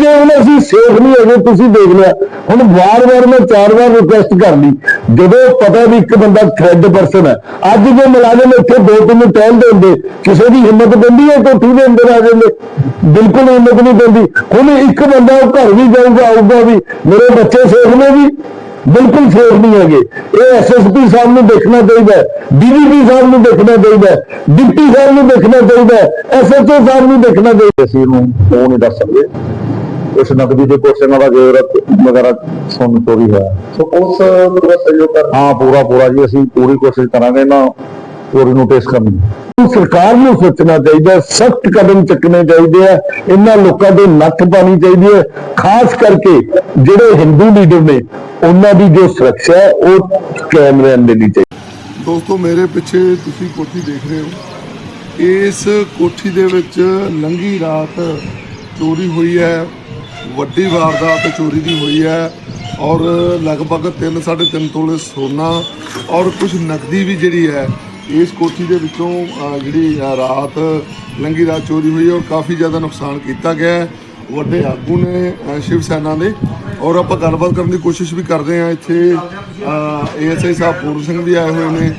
ਜੇ ਹੁਣ ਅਸੀਂ ਸੇਫ ਨਹੀਂ ਹੈਗੇ, ਤੁਸੀਂ ਦੇਖ ਲਿਆ। ਹੁਣ ਵਾਰ-ਵਾਰ ਮੈਂ ਚਾਰ ਵਾਰ ਰਿਕੁਐਸਟ ਕਰ ਲਈ। ਜਦੋਂ ਪਤਾ ਵੀ ਇੱਕ ਬੰਦਾ ਥ੍ਰੈਡ ਪਰਸਨ ਹੈ, ਅੱਜ ਜੇ ਮੁਲਾਜ਼ਮ ਇੱਥੇ ਦੋ ਤਿੰਨ ਟਹਿਲਦੇ ਹੁੰਦੇ ਕਿਸੇ ਦੀ ਹਿੰਮਤ ਪੈਂਦੀ ਹੈ ਕੋਠੀ ਦੇ ਅੰਦਰ ਆ ਜਾਂਦੇ? ਬਿਲਕੁਲ ਹਿੰਮਤ ਨਹੀਂ ਪੈਂਦੀ। ਹੁਣ ਇੱਕ ਬੰਦਾ ਉਹ ਘਰ ਵੀ ਜਾਊਗਾ, ਆਊਗਾ ਵੀ, ਮੇਰੇ ਬੱਚੇ ਸੇਫ ਨੇ ਵੀ? ਬਿਲਕੁਲ ਸੇਫ ਨਹੀਂ ਹੈਗੇ। ਇਹ ਐਸਐਸਪੀ ਸਾਹਿਬ ਨੂੰ ਦੇਖਣਾ ਚਾਹੀਦਾ ਹੈ ਡੀਜੀਪੀ ਸਾਹਿਬ ਨੂੰ ਦੇਖਣਾ ਚਾਹੀਦਾ ਡਿਪਟੀ ਸਾਹਿਬ ਨੂੰ ਦੇਖਣਾ ਚਾਹੀਦਾ ਹੈ ਐਸਐਚਓ ਸਾਹਿਬ ਨੂੰ ਦੇਖਣਾ ਚਾਹੀਦਾ ਅਸੀਂ ਇਹਨੂੰ ਉਹ ਨਹੀਂ ਦੱਸ ਸਕਦੇ। ਉਸ ਨਕਦੀ ਦੇ ਕੋਸ਼ਿਸ਼ਾਂ ਦਾ ਜ਼ਰੂਰਤ ਵਗੈਰਾ ਸੁਣ ਚੋਰੀ ਹੋਇਆ ਸੋ ਪੁਲਿਸ ਪੂਰਾ ਸਹਿਯੋਗ ਕਰ ਹਾਂ ਪੂਰਾ ਪੂਰਾ ਜੀ ਅਸੀਂ ਪੂਰੀ ਕੋਸ਼ਿਸ਼ ਕਰਾਂਗੇ ਨਾ ਚੋਰੀ ਨੂੰ ਟੇਸ ਕਰਨ ਦੀ। ਸਰਕਾਰ ਨੂੰ ਸੋਚਣਾ ਚਾਹੀਦਾ ਸਖਤ ਕਦਮ ਚੱਕਣੇ ਚਾਹੀਦੇ ਆ ਇਹਨਾਂ ਲੋਕਾਂ ਦੇ ਨੱਥ ਪਾਣੀ ਚਾਹੀਦੀ ਹੈ ਖਾਸ ਕਰਕੇ ਜਿਹੜੇ ਹਿੰਦੂ ਲੀਡਰ ਨੇ ਉਹਨਾਂ ਦੀ ਜੋ ਸੁਰੱਖਿਆ ਹੈ ਉਹ ਕਾਇਮ ਰਹਿਣ ਦੇਣੀ ਚਾਹੀਦੀ। ਦੋਸਤੋ ਮੇਰੇ ਪਿੱਛੇ ਤੁਸੀਂ ਕੋਠੀ ਦੇਖ ਰਹੇ ਹੋ। ਇਸ ਕੋਠੀ ਦੇ ਵਿੱਚ ਲੰਗੀ ਰਾਤ ਚੋਰੀ ਹੋਈ ਹੈ। ਵੱਡੀ ਵਾਰਦਾਤ ਚੋਰੀ ਦੀ ਹੋਈ ਹੈ ਔਰ ਲਗਭਗ 3 3.5 ਤੋਲੇ ਸੋਨਾ ਔਰ ਕੁਝ ਨਕਦੀ ਵੀ ਜਿਹੜੀ ਹੈ, ਇਸ ਕੋਠੀ ਦੇ ਵਿੱਚੋਂ ਜਿਹੜੀ ਰਾਤ ਲੰਗੀ ਰਾਤ ਚੋਰੀ ਹੋਈ ਔਰ ਕਾਫੀ ਜ਼ਿਆਦਾ ਨੁਕਸਾਨ ਕੀਤਾ ਗਿਆ ਵੱਡੇ ਆਗੂ ਨੇ ਸ਼ਿਵ ਸੈਨਾ ਦੇ ਔਰ ਆਪਾਂ ਗੱਲਬਾਤ ਕਰਨ ਦੀ ਕੋਸ਼ਿਸ਼ ਵੀ ਕਰਦੇ ਹਾਂ ਇੱਥੇ ਏਐਸਆਈ ਸਾਹਿਬ ਪੂਰਨ ਸਿੰਘ ਵੀ ਆਏ ਹੋਏ ਨੇ।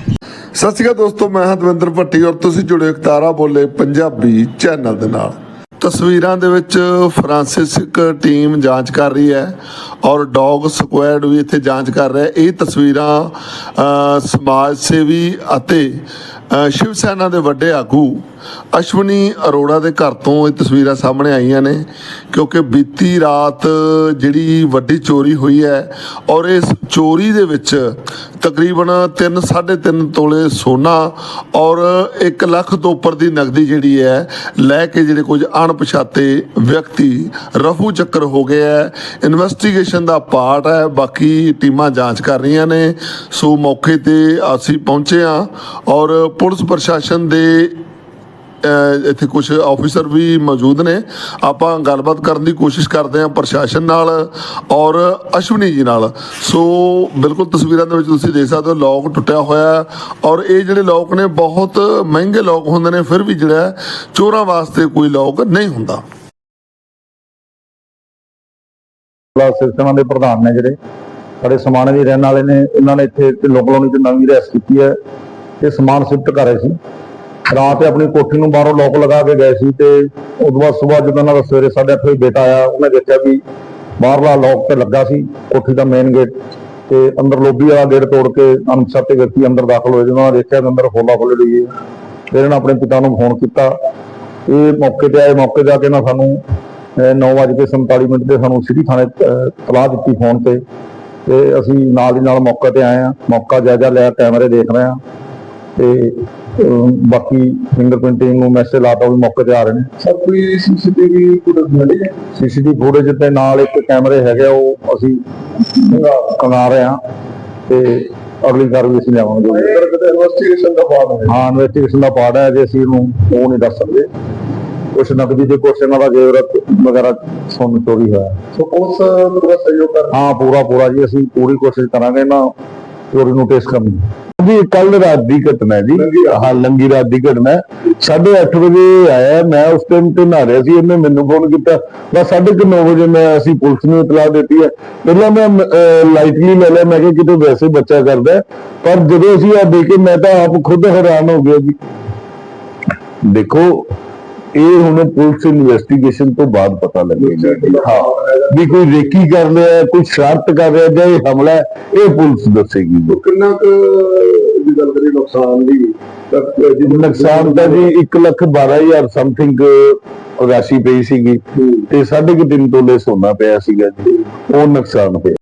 ਸਤਿ ਸ਼੍ਰੀ ਅਕਾਲ ਦੋਸਤੋ, ਮੈਂ ਹਾਂ ਦਵਿੰਦਰ ਭੱਟੀ ਔਰ ਤੁਸੀਂ ਜੁੜੇ ਹੋ ਬੋਲੇ ਪੰਜਾਬੀ ਚੈਨਲ ਦੇ ਨਾਲ। ਤਸਵੀਰਾਂ ਦੇ ਵਿੱਚ ਫਰਾਂਸਿਸਕ ਟੀਮ ਜਾਂਚ ਕਰ ਰਹੀ ਹੈ ਔਰ ਡੌਗ ਸਕੁਐਡ ਵੀ ਇੱਥੇ ਜਾਂਚ ਕਰ ਰਿਹਾ ਹੈ। ਇਹ ਤਸਵੀਰਾਂ ਸਮਾਜ ਸੇਵੀ ਅਤੇ ਸ਼ਿਵ ਸੈਨਾ ਦੇ ਵੱਡੇ ਆਗੂ ਅਸ਼ਵਨੀ ਅਰੋੜਾ ਦੇ ਘਰ ਤੋਂ ਇਹ ਤਸਵੀਰਾਂ ਸਾਹਮਣੇ ਆਈਆਂ ਨੇ, ਕਿਉਂਕਿ ਬੀਤੀ ਰਾਤ ਜਿਹੜੀ ਵੱਡੀ ਚੋਰੀ ਹੋਈ ਹੈ ਔਰ ਇਸ ਚੋਰੀ ਦੇ ਵਿੱਚ ਤਕਰੀਬਨ 3 3.5 ਤੋਲੇ ਸੋਨਾ ਔਰ 1 ਲੱਖ ਤੋਂ ਉੱਪਰ ਦੀ ਨਗਦੀ ਜਿਹੜੀ ਹੈ, ਲੈ ਕੇ ਜਿਹੜੇ ਕੁਝ ਅਣਪਛਾਤੇ ਵਿਅਕਤੀ ਰਫੂ ਚੱਕਰ ਹੋ ਗਏ ਹੈ। ਇਨਵੈਸਟੀਗੇਸ਼ਨ ਦਾ ਪਾਰਟ ਹੈ, ਬਾਕੀ ਟੀਮਾਂ ਜਾਂਚ ਕਰ ਰਹੀਆਂ ਨੇ। ਸੋ ਮੌਕੇ ਤੇ ਅਸੀਂ ਪਹੁੰਚੇ ਹਾਂ ਔਰ ਪੁਲਿਸ ਪ੍ਰਸ਼ਾਸਨ ਦੇ ਇੱਥੇ ਕੁਝ ਆਫੀਸਰ ਵੀ ਮੌਜੂਦ ਨੇ। ਆਪਾਂ ਗੱਲਬਾਤ ਕਰਨ ਦੀ ਕੋਸ਼ਿਸ਼ ਕਰਦੇ ਹਾਂ ਪ੍ਰਸ਼ਾਸਨ ਨਾਲ ਔਰ ਅਸ਼ਵਨੀ ਜੀ ਨਾਲ। ਸੋ, ਬਿਲਕੁਲ ਤਸਵੀਰਾਂ ਦੇ ਵਿੱਚ ਤੁਸੀਂ ਦੇਖ ਸਕਦੇ ਹੋ ਲੋਕ ਟੁੱਟਿਆ ਹੋਇਆ ਔਰ ਇਹ ਜਿਹੜੇ ਲੋਕ ਨੇ, ਬਹੁਤ ਮਹਿੰਗੇ ਲੋਕ ਹੁੰਦੇ ਨੇ, ਫਿਰ ਵੀ ਜਿਹੜਾ ਚੋਰਾਂ ਵਾਸਤੇ ਕੋਈ ਲੋਕ ਨਹੀਂ ਹੁੰਦਾ। ਸਿਸਟਮਾਂ ਦੇ ਪ੍ਰਧਾਨ ਨੇ ਜਿਹੜੇ, ਸਾਡੇ ਸਮਾਨ ਦੇ ਰਹਿਣ ਵਾਲੇ ਨੇ, ਇਹਨਾਂ ਨੇ ਇੱਥੇ ਢਿੱਲੋਂ ਕਲੋਨੀ ਨਵੀਂ ਰਿਹਾਇਸ਼ ਕੀਤੀ ਹੈ। ਤੇ ਸਮਾਨ ਸ਼ਿਫਟ ਕਰ ਰਹੇ ਸੀ। ਰਾਤ ਆਪਣੀ ਕੋਠੀ ਨੂੰ ਬਾਹਰੋਂ ਲੋਕ ਲਗਾ ਕੇ ਗਏ ਸੀ ਤੇ ਤੋਂ ਬਾਅਦ ਸਵੇਰ ਜਦੋਂ ਉਹਨਾਂ ਦਾ ਸਵੇਰੇ 8:30 ਵਜੇ ਬੇਟਾ ਆਇਆ, ਉਹਨੇ ਦੇਖਿਆ ਵੀ ਬਾਹਰਲਾ ਲੋਕ ਤੇ ਲੱਗਾ ਸੀ, ਕੋਠੀ ਦਾ ਮੇਨ ਗੇਟ ਤੇ ਅੰਦਰ ਲੋਬੀ ਵਾਲਾ ਗੇਟ ਤੋੜ ਕੇ ਅਣਪਛਾਤੇ ਵਿਅਕਤੀ ਅੰਦਰ ਦਾਖਲ ਹੋਏ। ਜਦੋਂ ਉਹਨਾਂ ਨੇ ਦੇਖਿਆ ਕਿ ਅੰਦਰ ਖੋਲਾ ਖੋਲੇ ਹੋਈ ਹੈ, ਫਿਰ ਇਹਨਾਂ ਆਪਣੇ ਪਿਤਾ ਨੂੰ ਫੋਨ ਕੀਤਾ। ਇਹ ਮੌਕੇ ਤੇ ਆਏ, ਮੌਕੇ ਤੇ ਆ ਕੇ ਨਾ ਸਾਨੂੰ 9:47 ਮਿੰਟ ਤੇ ਸਾਨੂੰ ਸਿਟੀ ਥਾਣੇ ਤਲਾਹ ਦਿੱਤੀ ਫੋਨ ਤੇ। ਤੇ ਅਸੀਂ ਨਾਲ ਦੀ ਨਾਲ ਮੌਕੇ ਤੇ ਆਏ ਆ ਮੌਕਾ ਜਾਇਜ਼ਾ ਲਿਆ, ਕੈਮਰੇ ਦੇਖ ਰਹੇ ਆ ਤੇ ਬਾਕੀ ਫਿੰਗਰਪ੍ਰਿੰਟਿੰਗ ਨੂੰ ਮੈਸੇਜ ਲਾਤਾ ਉਹ ਵੀ ਮੌਕੇ ਤੇ ਆ ਰਹੇ ਨੇ। ਸਰ ਕੋਈ ਸੀਸੀਟੀਵੀ ਫੁਟੇਜ ਮਿਲੀ ਹੈ? ਸੀਸੀਟੀਵੀ ਫੁਟੇਜ ਤੇ ਨਾਲ ਇੱਕ ਕੈਮਰੇ ਹੈਗੇ ਆ, ਉਹ ਅਸੀਂ ਕਰਾ ਰਹੇ ਆ ਤੇ ਅਗਲੀ ਕਾਰਵਾਈ ਅਸੀਂ ਲਿਆਵਾਂਗੇ। ਸਰ ਕਿਤੇ ਇਨਵੈਸਟੀਗੇਸ਼ਨ ਦਾ ਬਾਅਦ ਹੈ? ਹਾਂ ਇਨਵੈਸਟੀਗੇਸ਼ਨ ਦਾ ਪਾਰਟ ਹੈ ਜੇ ਅਸੀਂ ਇਹਨੂੰ ਉਹ ਨਹੀਂ ਦੱਸ ਸਕਦੇ। ਕੁਛ ਨਕਦੀ ਦੇ ਕੋਸ਼ਿਸ਼ਾਂ ਦਾ ਜ਼ਰੂਰਤ ਵਗੈਰਾ ਸੁਣ ਚੋਰੀ ਹੋਇਆ। ਸੋ ਪੁਲਿਸ ਪੂਰਾ ਸਹਿਯੋਗ ਕਰ ਹਾਂ? ਪੂਰਾ ਪੂਰਾ ਜੀ ਅਸੀਂ ਪੂਰੀ ਕੋਸ਼ਿਸ਼ ਕਰਾਂਗੇ ਨਾ ਚੋਰੀ ਨੂੰ ਟੇਸ ਕਰਨ ਦੀ। ਜੀ ਕੱਲ ਰਾਤ ਦੀ ਘਟਨਾ ਜੀ। ਹਾਂ ਲੰਗੀ ਰਾਤ ਦੀ ਘਟਨਾ 8:30 ਵਜੇ ਆਇਆ, ਮੈਂ ਉਸ ਟਾਈਮ ਤੇ ਨਹਾ ਰਿਹਾ ਸੀ, ਇਹਨੇ ਮੈਨੂੰ ਫੋਨ ਕੀਤਾ। ਬਸ 9:30 ਵਜੇ ਮੈਂ ਅਸੀਂ ਪੁਲਿਸ ਨੂੰ ਇਤਲਾਹ ਦਿੱਤੀ ਹੈ। ਪਹਿਲਾਂ ਮੈਂ ਲਾਈਟਲੀ ਲੈ ਲਿਆ, ਮੈਂ ਕਿਹਾ ਕਿਤੇ ਵੈਸੇ ਬੱਚਾ ਕਰਦਾ ਪਰ ਜਦੋਂ ਅਸੀਂ ਆ ਦੇਖੇ, ਮੈਂ ਤਾਂ ਆਪ ਖੁਦ ਹੈਰਾਨ ਹੋ ਗਿਆ ਜੀ। ਦੇਖੋ ਇਹ ਹੁਣ ਪੁਲਿਸ ਇਨਵੈਸਟੀਗੇਸ਼ਨ ਤੋਂ ਬਾਅਦ ਪਤਾ ਲੱਗੇਗਾ ਹਾਂ। ਵੀ ਕੋਈ ਰੇਕੀ ਕਰ ਰਿਹਾ ਕੋਈ ਸ਼ਰਾਰਤ ਕਰ ਰਿਹਾ ਜਾਂ ਇਹ ਹਮਲਾ ਇਹ ਪੁਲਿਸ ਦੱਸੇਗੀ ਕਿੰਨਾ ਕੁ ਦੀ ਗੱਲ ਕਰੀ ਨੁਕਸਾਨ ਦੀ ਤਾਂ ਨੁਕਸਾਨ ਤਾਂ ਜੀ 1 ਲੱਖ 12000 ਸਮਥਿੰਗ ਰਾਸ਼ੀ ਪਈ ਸੀਗੀ ਤੇ ਸਾਢੇ ਕੁ ਤਿੰਨ ਤੋਲੇ ਸੋਨਾ ਪਿਆ ਸੀਗਾ ਜੀ। ਉਹ ਨੁਕਸਾਨ ਹੋਇਆ।